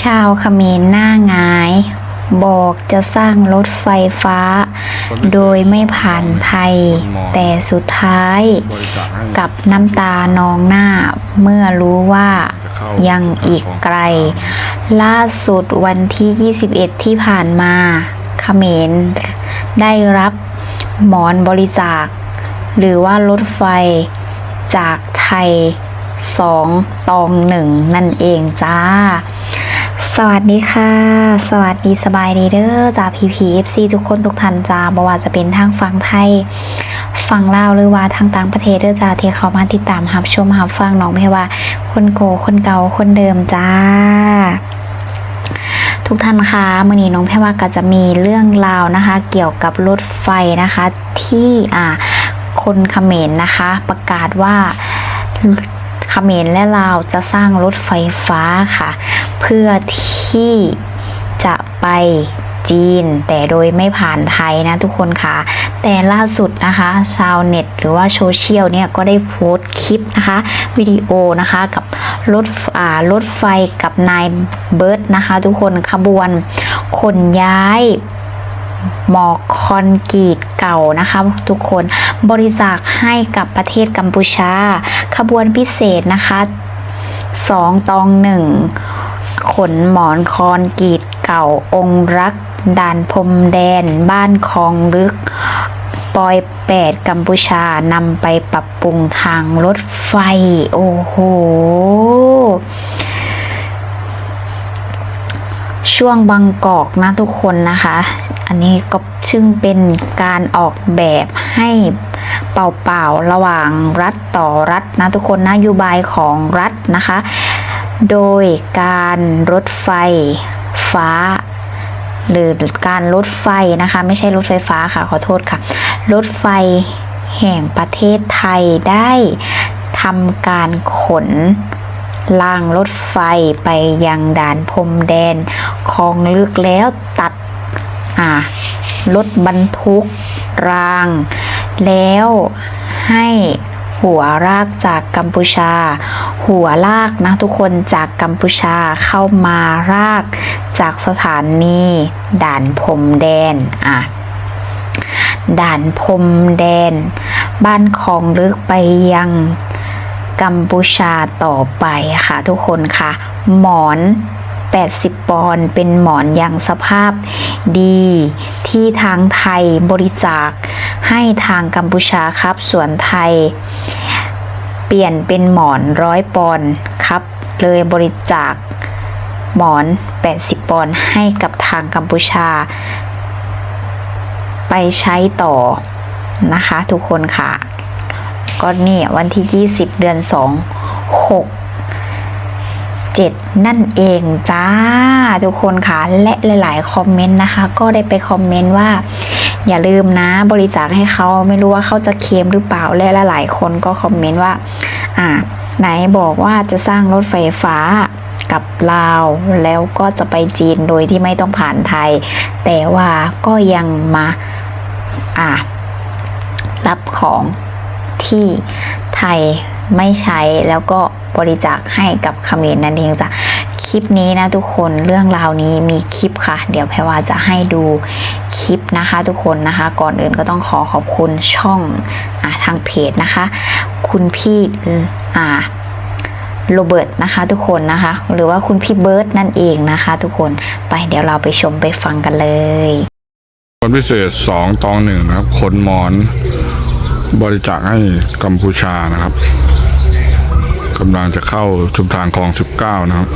ชาวเขมรหน้าหงาย บอกจะสร้างรถไฟฟ้า โดยไม่ผ่านไทย แต่สุดท้ายบริจาคให้กับน้ำตานองหน้าเมื่อรู้ว่ายังอีกไกล ล่าสุดวันที่ 21 ที่ผ่านมาเขมรได้รับหมอนบริจาค หรือว่ารถไฟจากไทยสองตองหนึ่งนั่นเองจ้าส วัสดีค่ะ สวัสดีสบายดีเด้อจ้าพีพีเอฟซีทุกคนทุกท่านจ้าบ่ว่าจะเป็นทางฝั่งไทยฝั่งลาวหรือว่าทางต่างประเทศเด้อจ้าที่เขามาติดตามรับชมรับฟังน้องไม่ว่า คนโกคนเก่าคนเดิมจ้า ทุกท่านคะมื่อนี้น้องแพรว่าก็จะมีเรื่องราวนะคะ เกี่ยวกับรถไฟนะคะ ที่อ่าคนเขมรนะคะ ประกาศว่าเขมรและลาวจะสร้างรถไฟฟ้าค่ะ เพื่อที่จะไปจีน แต่โดยไม่ผ่านไทยนะทุกคนค่ะ แต่ล่าสุดนะคะ ชาวเน็ตหรือว่าโซเชียลเนี่ยก็ได้โพสต์คลิปนะคะวิดีโอนะคะกับรถอ่ารถไฟกับนายเบิร์ตนะคะ ทุกคนขบวนขนย้ายหมอกคอนกรีตเก่านะคะ ทุกคนบริจาคให้กับประเทศกัมพูชา ขบวนพิเศษนะคะสองตองหนึ่ง ขนหมอนคอนกรีตเก่าองค์รัก ด่านพรมแดน บ้านคลองลึก ปอยแปดกัมพูชานำไปปรับปรุงทางรถไฟ โอ้โห ช่วงบางกอกนะทุกคนนะคะ อันนี้ก็ซึ่งเป็นการออกแบบให้เป่าๆระหว่างรัฐต่อรัฐนะทุกคนนโยบายของรัฐนะคะ โดยการรถไฟฟ้า หรือการรถไฟนะคะ ไม่ใช่รถไฟฟ้าค่ะขอโทษค่ะ รถไฟแห่งประเทศไทยได้ทำการขนรางรถไฟไปยังด่านพรมแดนคลองลึกแล้วตัดรถบรรทุกราง แล้วให้ หัวรากจากกัมพูชา หัวลากนะทุกคนจากกัมพูชาเข้ามารากจากสถานีด่านพรมแดนอะด่านพรมแดน บ้านคลองลึกไปยังกัมพูชาต่อไปค่ะทุกคนค่ะ หมอน 80 ปอนด์เป็นหมอนอยังสภาพดี ที่ทางไทยบริจาคให้ทางกัมพูชาครับ ส่วนไทย เปลี่ยนเป็นหมอนร้อยปอนด์ครับ เลยบริจาคหมอน 80 ปอนด์ให้กับทางกัมพูชา ไปใช้ต่อนะคะ ทุกคนค่ะ ก็นี่วันที่ 20 เดือน 2 6 7 นั่นเองจ้าทุกคนค่ะและหลาย ๆ คอมเมนต์นะคะ ก็ได้ไปคอมเมนต์ว่า อย่าลืมนะบริจาคให้เขาไม่รู้ว่าเขาจะเคลมหรือเปล่าและหลายๆคนก็คอมเมนต์ว่า อ่า ไหนบอกว่าจะสร้างรถไฟฟ้ากับลาวแล้วก็จะไปจีนโดยที่ไม่ต้องผ่านไทย แต่ว่าก็ยังมาอ่ารับของที่ไทยไม่ใช้แล้วก็ บริจาคให้กับเขมรนั่นเองจ้ะคลิปนี้นะทุกคนเรื่องราวนี้มีคลิปค่ะ เดี๋ยวแพรว่าจะให้ดูคลิปนะคะทุกคนนะคะ ก่อนอื่นก็ต้องขอขอบคุณช่องอทางเพจนะคะ คุณพี่อ่าโรเบิร์ตนะคะทุกคนนะคะ หรือว่าคุณพี่เบิร์ตนั่นเองนะคะ ทุกคนไปเดี๋ยวเราไปชมไปฟังกันเลยคนพิเศษสองตองหนึ่งนะครับขนหมอนบริจาคให้กัมพูชานะครับ กำลังจะเข้าชุมทางคลองสิบเก้านะครับ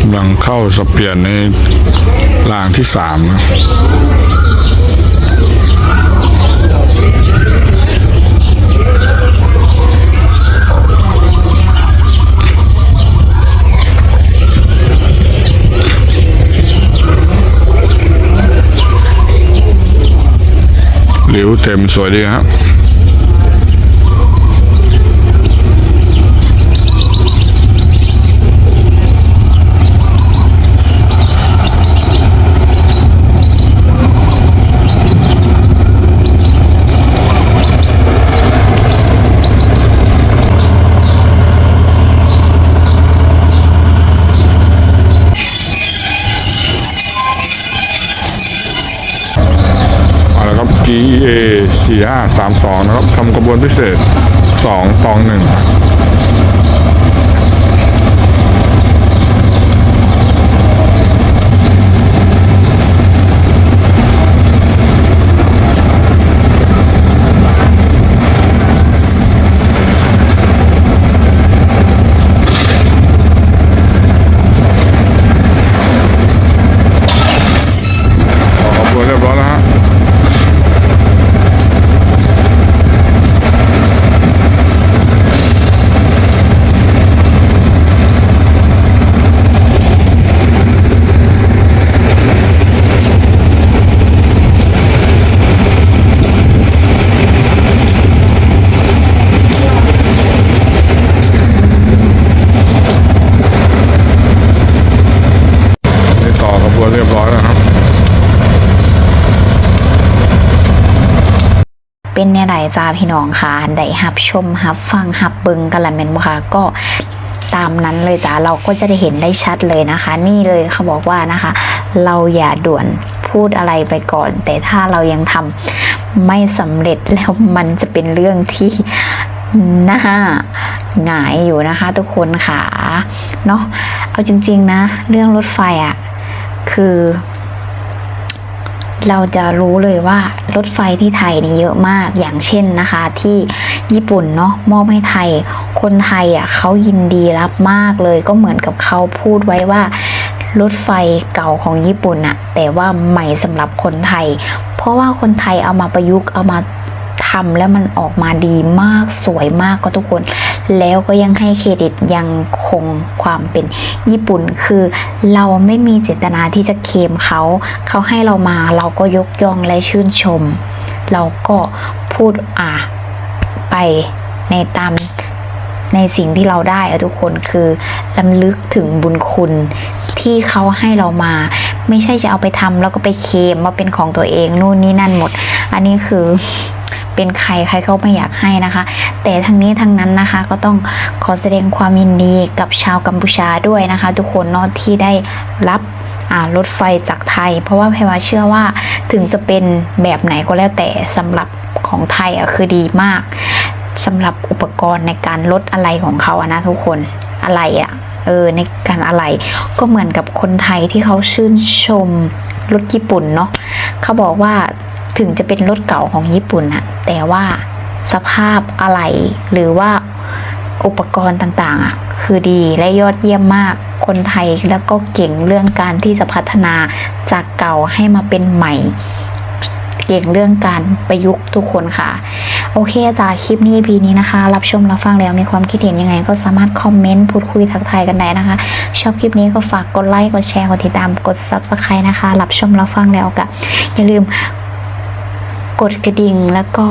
กำลังเข้าสเปียนในรางที่สามนะ เต็มสวยดีครับ 5 3 2 นะครับทำกระบวนพิเศษ 2 ตอง 1 เป็นเนี่ยไหนจ้าพี่น้องค่ะได้หับชมหับฟังหับเบิงกันละแม่นบ่คะก็ตามนั้นเลยจ้าเราก็จะได้เห็นได้ชัดเลยนะคะ นี่เลยเขาบอกว่านะคะ เราอย่าด่วนพูดอะไรไปก่อน แต่ถ้าเรายังทำไม่สำเร็จแล้วมันจะเป็นเรื่องที่น่าหงายอยู่นะคะ ทุกคนค่ะเนาะเอาจริง ๆ นะ เรื่องรถไฟอะ่ะคือ เราจะรู้เลยว่ารถไฟที่ไทยนี่เยอะมากอย่างเช่นนะคะที่ญี่ปุ่นเนาะมอบให้ไทย คนไทยอะเขายินดีรับมากเลย ก็เหมือนกับเขาพูดไว้ว่ารถไฟเก่าของญี่ปุ่นอะแต่ว่าใหม่สำหรับคนไทย เพราะว่าคนไทยเอามาประยุกต์เอามาทำแล้วมันออกมาดีมากสวยมากก็ทุกคน แล้วก็ยังให้เครดิตยังคงความเป็นญี่ปุ่น คือเราไม่มีเจตนาที่จะเคมเขา เขาให้เรามาเราก็ยกย่องและชื่นชม เราก็พูดอะไปในตามในสิ่งที่เราได้อะทุกคนคือลำลึกถึงบุญคุณที่เขาให้เรามา ไม่ใช่จะเอาไปทำแล้วก็ไปเคมว่าเป็นของตัวเองนู่นนี่นั่นหมด อันนี้คือ เป็นใครใครก็ไม่อยากให้นะคะ แต่ทั้งนี้ทั้งนั้นนะคะก็ต้องขอแสดงความยินดีกับชาวกัมพูชาด้วยนะคะ ทุกคนเนาะที่ได้รับรถไฟจากไทย เพราะว่าแพรวาเชื่อว่าถึงจะเป็นแบบไหนก็แล้วแต่สำหรับของไทยอะคือดีมากสำหรับอุปกรณ์ในการลดอะไรของเขาอะนะทุกคนอะไรอะเออในการอะไรก็เหมือนกับคนไทยที่เขาชื่นชมรถญี่ปุ่นเนาะเขาบอกว่า ถึงจะเป็นรถเก่าของญี่ปุ่นอะแต่ว่าสภาพอะไรหรือว่าอุปกรณ์ต่างๆอะคือดีและยอดเยี่ยมมากคนไทยแล้วก็เก่งเรื่องการที่จะพัฒนาจากเก่าให้มาเป็นใหม่ เก่งเรื่องการประยุกต์ทุกคนค่ะ โอเคจ้าคลิปนี้ EP นี้นะคะ รับชมรับฟังแล้วมีความคิดเห็นยังไง ก็สามารถคอมเมนต์พูดคุยทักทายกันได้นะคะ ชอบคลิปนี้ก็ฝากกดไลค์กดแชร์กดติดตามกด Subscribe นะคะ รับชมรับฟังแล้วก็อย่าลืม กดกระดิ่งแล้วก็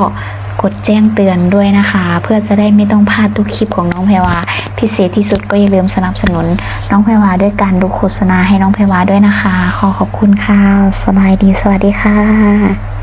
กดแจ้งเตือนด้วยนะคะ เพื่อจะได้ไม่ต้องพลาดทุกคลิปของน้องแพรวาพิเศษที่สุดก็อย่าลืมสนับสนุน น้องแพรวาด้วยการดูโฆษณาให้น้องแพรวาด้วยนะคะ ขอขอบคุณค่ะ สบายดีสวัสดีค่ะ